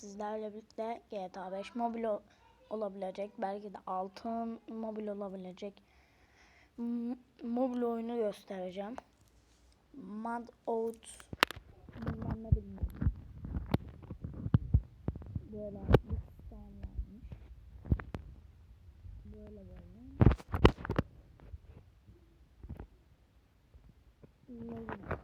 sizlerle birlikte GTA 5 mobil olabilecek, belki de altın mobil olabilecek mobil oyunu göstereceğim. Mad Out bilmem ne bilmiyorum. Böyle bir sistem varmış. Böyle böyle. Ne bileyim.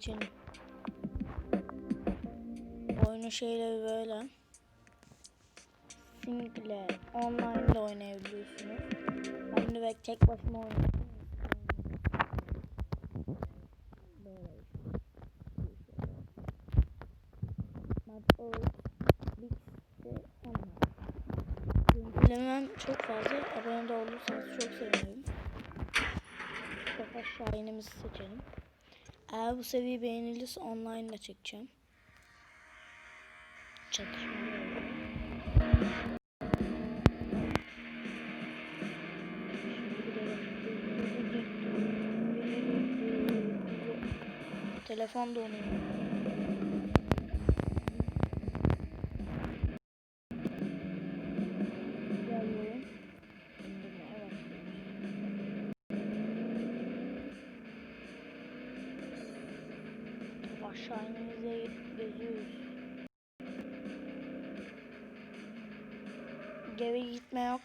Geçelim. Oyunun şeyleri böyle. Single, online de oynayabiliyorsunuz. Ben de belki tek başıma oynayabilirim. Böyle. Görüntülemem çok fazla. Abone olursanız çok sevinirim. Çok aşağı inimizi seçelim. Eğer bu seviye beğenilirse online de çekeceğim. Çatışma. Telefon donuyor. Aşağı inimize geziyoruz. Geri gitme yok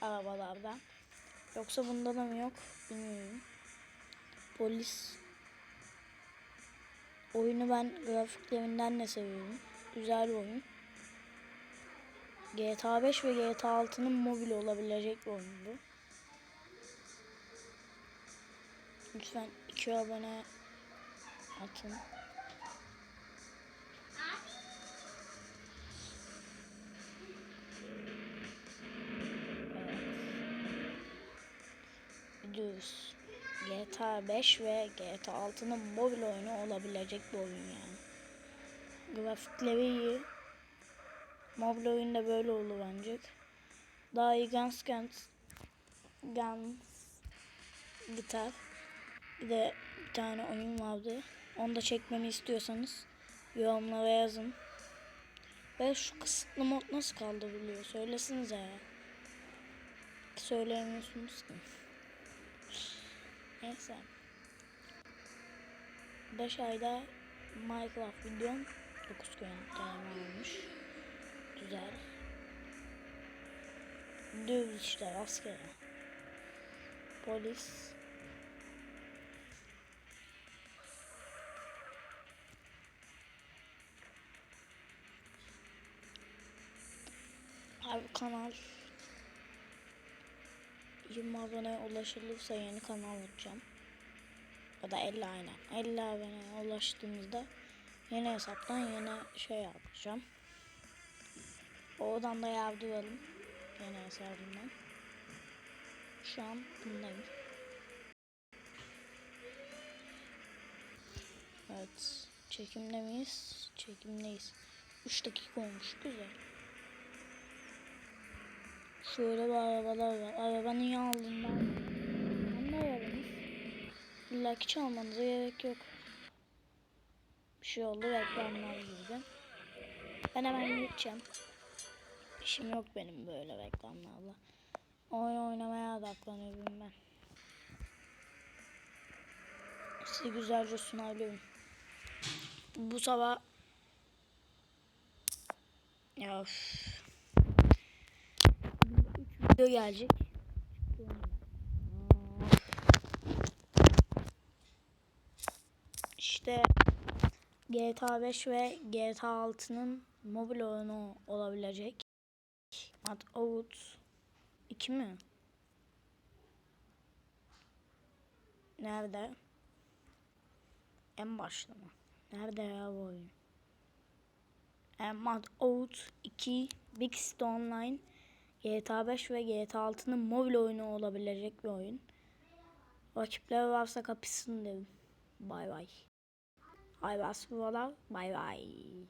arabalarda. Yoksa bunda da mı yok bilmiyorum. Polis. Oyunu ben grafiklerinden de seviyorum. Güzel bir oyun. GTA 5 ve GTA 6'nın mobil olabilecek bir oyun bu. Lütfen 2 abone atın. Gidiyoruz. GTA 5 ve GTA 6'nın mobil oyunu olabilecek bir oyun yani. Grafikleri iyi. Mobil oyunda böyle olur bence. Daha iyi Guns Guns Guns Gitar bir de bir tane oyun vardı. Onu da çekmemi istiyorsanız yorumlara yazın. Ve şu kısıtlı mod nasıl kaldırılıyor? Söylesinize ya. Söyleyemiyorsunuz ki. Neyse. 5 ayda Minecraft videom 9 görüntüleme olmuş. Güzel. Düz işte rastgele. Polis. Abi kanal 20 abone ulaşılırsa yeni kanal açacağım. Ya da 50 aynen. 50 abone ulaştığımızda yeni hesaptan yeni şey yapacağım. Oradan da yardıralım. Yeni hesabımdan. Şu an bundayım. Evet. Çekimde miyiz? Çekimdeyiz. 3 dakika olmuş. Güzel. Şöyle bir arabalar var. Araba niye aldın ben? Anne arabanız. İlla ki çalmanıza gerek yok. Bir şey oldu reklamlar girdi. Ben hemen gideceğim. İşim yok benim böyle reklamlarla. Oyun oynamaya odaklanıyorum ben. Size güzelce sunabilirim. Bu sabah ya üf. Video gelecek. İşte GTA 5 ve GTA 6'nın mobil oyunu olabilecek. Ad Out 2 mi? Nerede? En başta mı? Nerede ya bu oyun? E, Mad Out 2 Big City Online GTA 5 ve GTA 6'nın mobil oyunu olabilecek bir oyun. Rakipleri varsa kapışsın dedim. Bay bay. Ay bas Bay bay.